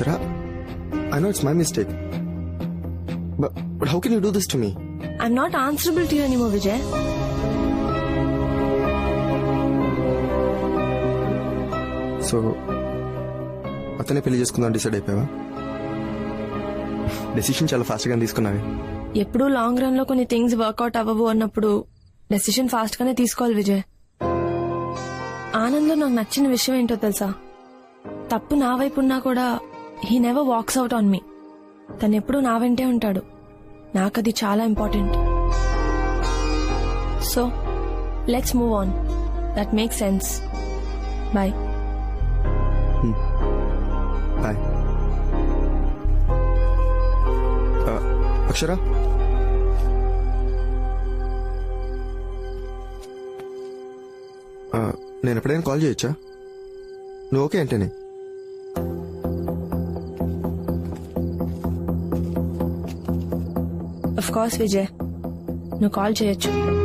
Akshara, I know it's my mistake. But, but how can you do this to me? I'm not answerable to anymore Vijay so అతనే పెళ్ళి చేసుకుందాం decide అయిపోయావా decision చాలా ఫాస్ట్గా తీసుకున్నావి ఎప్పుడూ long రన్లో కొన్ని థింగ్స్ వర్కౌట్ అవ్వవు అన్నప్పుడు డెసిషన్ ఫాస్ట్ గానే తీసుకోవాలి విజయ్ ఆనంద్లో నాకు నచ్చిన విషయం ఏంటో తెలుసా తప్పు నా వైపు ఉన్నా కూడా he never walks out on me తను ఎప్పుడూ నా వెంటే ఉంటాడు. నాకది చాలా important so let's move on that make sense bye bye Akshara నేను ఎప్పుడైనా కాల్ చేయొచ్చా? నువ్వు ఓకే అంటేనే. అఫ్ కోర్స్ విజయ్ నువ్వు కాల్ చేయొచ్చు.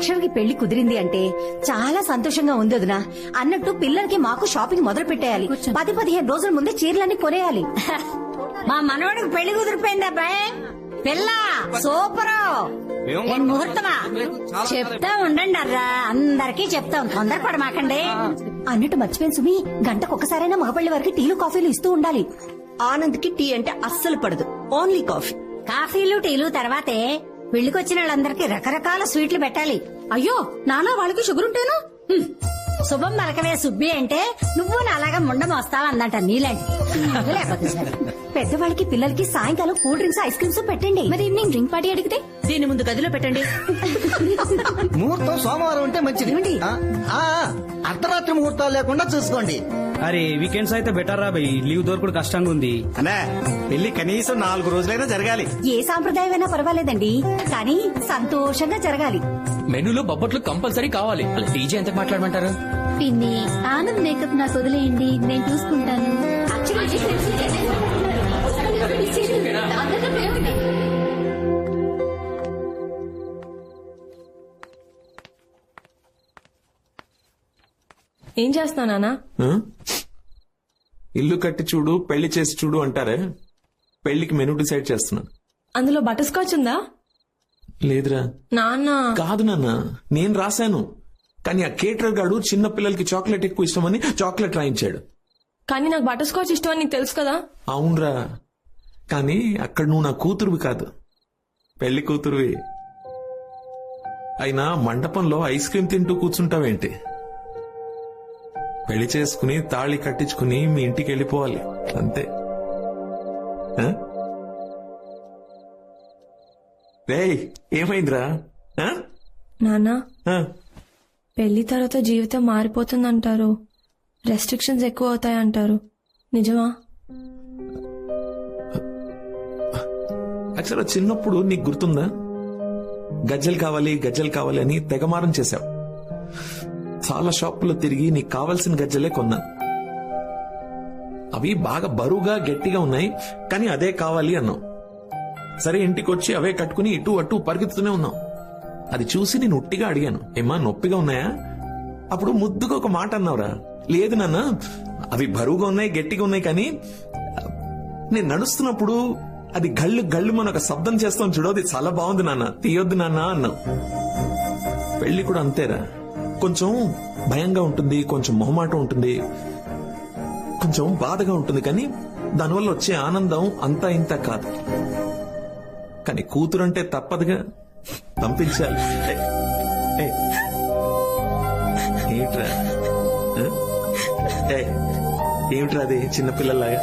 అక్షర్కి పెళ్ళి కుదిరింది అంటే చాలా సంతోషంగా ఉంది వదినా. అన్నట్టు పిల్లలకి మాకు షాపింగ్ మొదలు పెట్టేయాలి. పది పదిహేను రోజుల ముందే చీరలన్నీ కొనేయాలి. మా మనవడికి పెళ్ళి కుదిరిపోయింది అబ్బాయి? పిల్ల సూపర్. ముహూర్తమా? చెప్తా ఉండండి అర్రా. అందరికీ చెప్తాం. తొందరపడమాకండి. అన్నట్టు మర్చిపోయిన సుమి. గంటకు ఒక్కసారైనా మగపల్లి వారికి టీలు కాఫీలు ఇస్తూ ఉండాలి. ఆనంద్కి టీ అంటే అస్సలు పడదు. Only coffee. కాఫీలు టీలు తర్వాతే పెళ్ళికొచ్చిన వాళ్ళందరికీ రకరకాల స్వీట్లు పెట్టాలి. అయ్యో నానా వాళ్ళకి షుగర్ ఉంటేను? హ్మ్. శుభం మరకవే సుబ్బి అంటే నువ్వు నాలాగా ముండం వస్తావా అందంట నీలాంటి. లేకపోతే సరే. పెద్దవాళ్ళకి పిల్లలకి సాయంకాలం కూల్ డ్రింక్స్ ఐస్ క్రీమ్స్ పెట్టండి. మరి ఈవినింగ్ డ్రింక్ పార్టీ అడిగితే? దీని ముందు గదిలో పెట్టండి. ముహూర్తం సోమవారం ఉంటే మంచిది? ఆ, ఆ, అర్ధరాత్రి ముహూర్తాలు లేకుండా చూసుకోండి. అరే వీకెండ్స్ అయితే బెటర్ రా బై. లీవ్ దొరకడు కష్టంగా ఉంది. అనే పెళ్ళి కనీసం నాలుగు రోజులైనా జరగాలి. ఏ సాంప్రదాయమైనా పర్వాలేదండి కానీ సంతోషంగా జరగాలి. మెనూలో బొబ్బట్లు కంపల్సరీ కావాలి. డీజే ఎంత మాట్లాడమంటారు? పిన్ని ఆనంద్ మేకప్ నాకు వదిలేయండి నేను చూసుకుంటాను. ఏం చేస్తున్నా నానా? ఇల్లు కట్టి చూడు పెళ్ళి చేసి చూడు అంటారే? పెళ్ళికి మెనూ డిసైడ్ చేస్తున్నాను అందులో బటర్ స్కాచ్ ఉందా? లేదురా. నాన్న. కాదు నాన్న నేను రాశాను. కానీ ఆ కేటర్ గాడు చిన్న పిల్లలకి చాక్లెట్ ఎక్కువ ఇష్టమని చాక్లెట్ రాయించాడు. కానీ నాకు బటర్ స్కాచ్ ఇష్టం అని నీకు తెలుసు కదా? అవునరా. కానీ అక్కడ నువ్వు నా కూతురువి కాదు. పెళ్ళి కూతురువి. అయినా మండపంలో ఐస్ క్రీమ్ తింటూ కూర్చుంటావేంటి? పెళ్ళి చేసుకుని తాళి కట్టించుకుని మీ ఇంటికి వెళ్ళిపోవాలి. అంతే? రేయ్ ఏమైందిరా? ఆ? పెళ్ళి తర్వాత జీవితం మారిపోతుందంటారు. రెస్ట్రిక్షన్స్ ఎక్కువ అవుతాయంటారు నిజమా? అక్షర చిన్నప్పుడు నీకు గుర్తుందా? గజ్జలు కావాలి గజ్జలు కావాలి అని తెగమారం చేశావు. చాలా షాపుల్లో తిరిగి నీకు కావలసిన గజ్జలే కొన్నాను అవి బాగా బరువుగా గట్టిగా ఉన్నాయి. కానీ అదే కావాలి అన్నావు. సరే ఇంటికి వచ్చి అవే కట్టుకుని ఇటు అటు పరిగెత్తుతూనే ఉన్నావు. అది చూసి నేను ఉట్టిగా అడిగాను. ఏమా నొప్పిగా ఉన్నాయా? అప్పుడు ముద్దుగా ఒక మాట అన్నావురా. లేదు నాన్న అవి బరువుగా ఉన్నాయి గట్టిగా ఉన్నాయి కానీ నేను నడుస్తున్నప్పుడు అది గళ్ళు గళ్ళు మన ఒక శబ్దం చేస్తాం చూడో అది చాలా బాగుంది నాన్న. తీయొద్దు నాన్న అన్నావు. పెళ్ళి కూడా అంతేరా. కొంచెం భయంగా ఉంటుంది కొంచెం మొహమాటం ఉంటుంది కొంచెం బాధగా ఉంటుంది కానీ దానివల్ల వచ్చే ఆనందం అంతా ఇంత కాదు. కానీ కూతురంటే తప్పదుగా పంపించాలి. ఏ, ఏమిట్రా? ఏమిట్రా అది చిన్నపిల్లలాగా?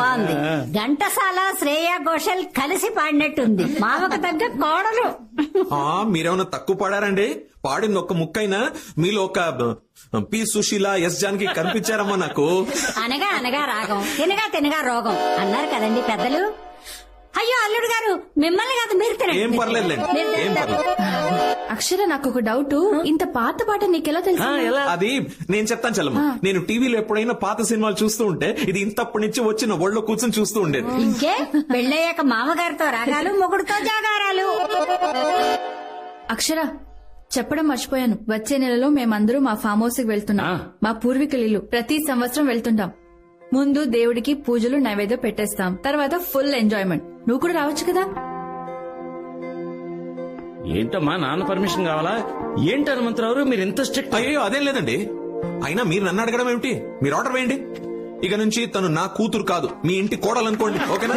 ఆ? ఘంటసాల శ్రేయా ఘోషల్ కలిసి పాడినట్టుంది. మామకు తగ్గ కోడలు. ఆ, మీరేమన్నా తక్కువ పాడారండి? పాడింది ఒక్క ముక్కైనా మీలో ఒక పి సుశీల ఎస్ జాన్కి కనిపించారమ్మా నాకు. అనగా అనగా రాగం తినగా తినగా రోగం అన్నారు కదండి పెద్దలు. అయ్యో అల్లుడు గారు మిమ్మల్ని కాదు మీరు తినండి. ఏం పర్లేదులేండి. మీరు ఏం తినండి. పర్లేదు. అక్షర నాకు ఒక డౌట్. ఇంత పాత పాట నీకెలా తెలుసు? అది నేను చెప్తాను చలమ్మ నేను టీవీలో ఎప్పుడైనా పాత సినిమాలు చూస్తూ ఉంటే ఇది ఇంతప్పటి నుంచి వచ్చిన ఒళ్ళో కూర్చొని చూస్తూ ఉండేది. ఇంకే? పెళ్ళయ్యాక మామగారితో రాగాలు మొగుడుతో జాగారాలు. అక్షర చెప్పడం మర్చిపోయాను. వచ్చే నెలలో మేమందరూ మా ఫామ్ హౌస్కి వెళ్తున్నాం మా పూర్వీకుల ఇల్లు. ప్రతి సంవత్సరం వెళ్తుంటాం. ముందు దేవుడికి పూజలు నైవేద్యం పెట్టేస్తాం. తర్వాత ఫుల్ ఎంజాయ్మెంట్. నువ్వు కూడా రావచ్చు కదా? ఏంటమ్మా నాన్న పర్మిషన్ కావాలా? ఏంటి హనుమంతరావు మీరు ఇంత స్ట్రిక్ట్ అయ్యో అదేం లేదండి. అయినా మీరు నన్ను అడగడం ఏమిటి? మీరు ఆర్డర్ వేయండి. ఇక నుంచి తను నా కూతురు కాదు మీ ఇంటి కోడలనుకోండి ఓకేనా?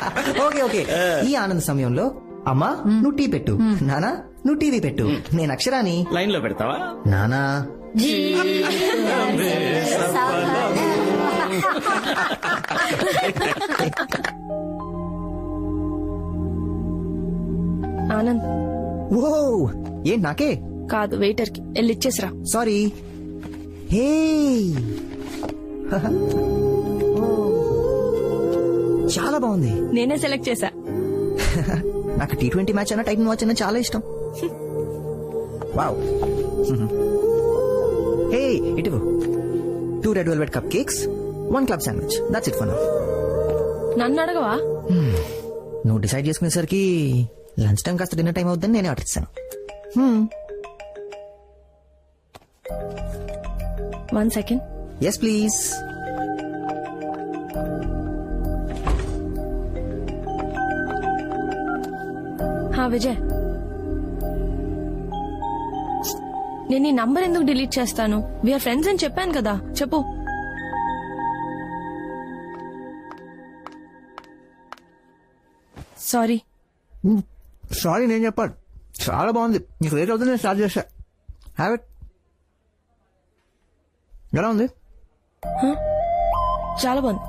Okay okay. ఈ ఆనంద సమయంలో అమ్మా నువ్వు టీ పెట్టు. నానా నువ్వు టీవీ పెట్టు. నేను అక్షరాని లైన్లో పెడతావా? నానా. ఆనంద్. ఓ ఏంటి నాకే? కాదు వెయిటర్కి వెళ్ళి ఇచ్చేసిరా. సారీ హే చాలా బాగుంది. నేనే సెలెక్ట్ చేశా. నాకు టీ ట్వంటీ మ్యాచ్ అన్న టైటన్ వాచ్ అన్న చాలా ఇష్టం. వావ్ హే ఇటు two red velvet cupcakes one club sandwich that's it for నన్ను అడగవా? నువ్వు డిసైడ్ చేసుకునేసరికి లంచ్ టైం కాస్త డిన్నర్ టైం అవుతుందని నేనే ఆర్డర్ ఇస్తాను వన్ సెకండ్. ఎస్ ప్లీజ్ హా విజయ్. నేను ఈ నంబర్ ఎందుకు డిలీట్ చేస్తాను? వీఆర్ ఫ్రెండ్స్ అని చెప్పాను కదా. చెప్పు. సారీ సారీ నేను చెప్పాను. చాలా బాగుంది. నీకు లేట్ అవుతుంది నేను స్టార్ట్ చేశా. హ్యావ్ ఇట్ ఎలా ఉంది? చాలా బాగుంది.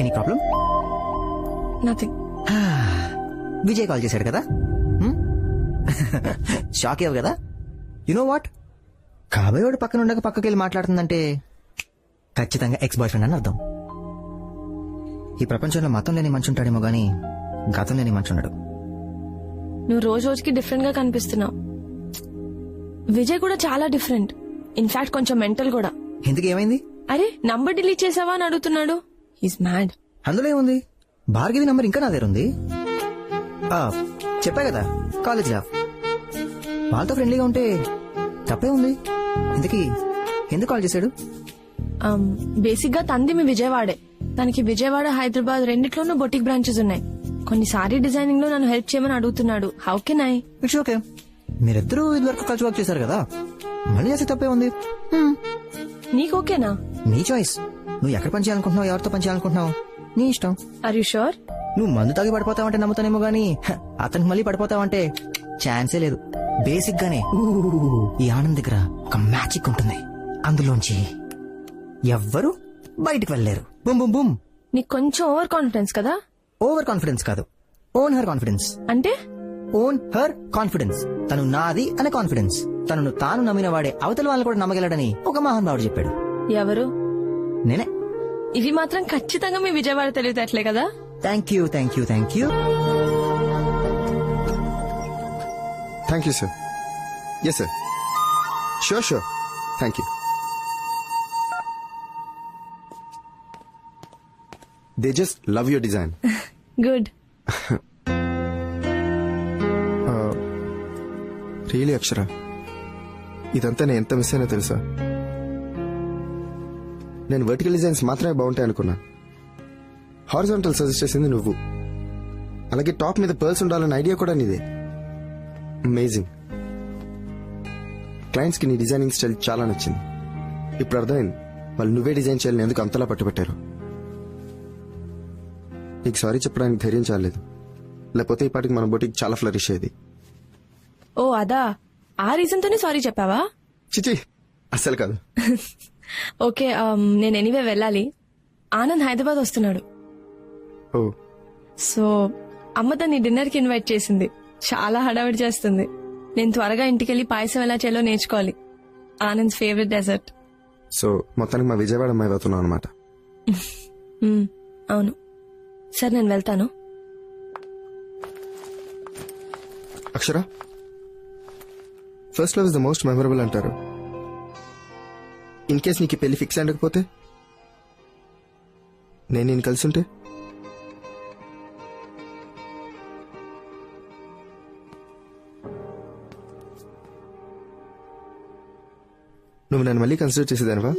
Any problem nothing Vijay call చేశాడు కదా? షాక్ అయ్యావు కదా? యు నో వాట్ కాబోయేవాడు పక్కన ఉండక పక్కకి వెళ్ళి మాట్లాడుతుందంటే ఖచ్చితంగా ఎక్స్ బాయ్ ఫ్రెండ్ అని అర్థం. ఈ ప్రపంచంలో మతం లేని మనిషి ఉంటాడేమో గానీ గతం లేని మనిషి ఉండడు నువ్వు రోజు రోజుకి డిఫరెంట్గా కనిపిస్తున్నావు. విజయ్ కూడా చాలా డిఫరెంట్. ఇన్ఫాక్ట్ కొంచెం మెంటల్ కూడా. ఎందుకు ఏమైంది? అరే నంబర్ డిలీట్ చేసావా అని అడుగుతున్నాడు. ఈజ్ మ్యాడ్ అందులో ఏముంది? భార్గవి నంబర్ ఇంకా నా దగ్గర ఉంది. ఆ, చెప్పా కదా కాలేజ్ లా. వాళ్ళతో ఫ్రెండ్లీగా ఉంటే తప్పే ఉంది. ఇంతకీ ఎందుకు కాల్ చేశాడు? బేసిక్గా తంది మీ విజయవాడే. తనకి విజయవాడ హైదరాబాద్ రెండిట్లోనూ బొటిక్ బ్రాంచెస్ ఉన్నాయి. కొన్ని సారీ డిజైనింగ్లో నన్ను హెల్ప్ చేయమని అడుగుతున్నాడు. How can I it's okay మీరిద్దరూ ఇదివరకు కలిసి వర్క్ చేశారు కదా? మళ్ళీ చేస్తే తప్పే ఉంది. నీకు ఓకేనా? నీ చాయిస్ నువ్వు ఎక్కడ పని చేయాలనుకుంటున్నావు? ఎవరితో పని చేయాలనుకుంటున్నావు? నీ ఇష్టం. ఆర్ యు షూర్ నువ్వు మందు తాగి పడిపోతావంటే నమ్ముతానేమో గానీ అతనికి మళ్ళీ పడిపోతావంటే ఛాన్సే లేదు. బేసిక్ గానే ఈ ఆనంద్ దగ్గర ఒక మ్యాజిక్ ఉంటుంది. అందులోంచి ఎవ్వరు బయటికి వెళ్ళలేరు. Boom boom boom. నీకు కొంచెం ఓవర్ కాన్ఫిడెన్స్ కదా? ఓవర్ కాన్ఫిడెన్స్ కాదు. ఓన్ హర్ కాన్ఫిడెన్స్ అంటే? ఓన్ హర్ కాన్ఫిడెన్స్ తను నాది అనే కాన్ఫిడెన్స్ తనను తాను నమ్మిన వాడే అవతల వాళ్ళని కూడా నమ్మగలడని ఒక మహానుభావుడు చెప్పాడు. ఎవరు? నేనే. ఇవి మాత్రం ఖచ్చితంగా మీ విజయవాడ తెలివితేటలే కదా? Thank you thank you thank you thank you sir yes sir sure sure thank you they just love your design good really Akshara ఇదంతా నేను ఎంత మిస్ అయినా తెలుసా? నేను వర్టికల్ డిజైన్స్ మాత్రమే బాగుంటాయి అనుకున్నా. హారిజాంటల్ సజెస్ట్ చేసింది నువ్వు. అలాగే టాప్ మీద పర్ల్స్ ఉండాలన్న ఐడియా కూడా నీదే. అమేజింగ్ క్లయింట్స్కి నీ డిజైనింగ్ స్టైల్ చాలా నచ్చింది. ఇప్పుడు అర్థమైంది. వాళ్ళు నువ్వే డిజైన్ చేయాలని ఎందుకు అంతలా పట్టుబట్టారు? నీకు సారీ చెప్పడానికి ధైర్యం చాలేదు లేకపోతే ఈ పాటికి మన బొటికి చాలా ఫ్లరిష్ అయ్యేది. ఓ అదా? ఆ రీజన్ తోనే సారీ చెప్పావా? చిచి అస్సలు కాదు. ఓకే నేను ఎనీవే వెళ్ళాలి. ఆనంద్ హైదరాబాద్ వస్తున్నాడు. ఓ. సో అమ్మ తన్ని డిన్నర్కి ఇన్వైట్ చేసింది. చాలా హడావిడి చేస్తుంది. నేను త్వరగా ఇంటికెళ్ళి పాయసం ఎలా చేయాలో నేర్చుకోవాలి. ఆనంద్ ఫేవరెట్ డెజర్ట్ సో మొత్తానికి మా విజయవాడ అమ్మాయి అవుతున్నాం అనమాట అవును. సార్ నేను వెళ్తాను. Akshara? First love is the most memorable అంటారు. ఇన్ కేస్ నీకు పెళ్ళి ఫిక్స్ అయ్యకపోతే? నేను నేను కలిసి ఉంటే నువ్వు నన్ను మళ్ళీ కన్సిడర్ చేసేదానివా?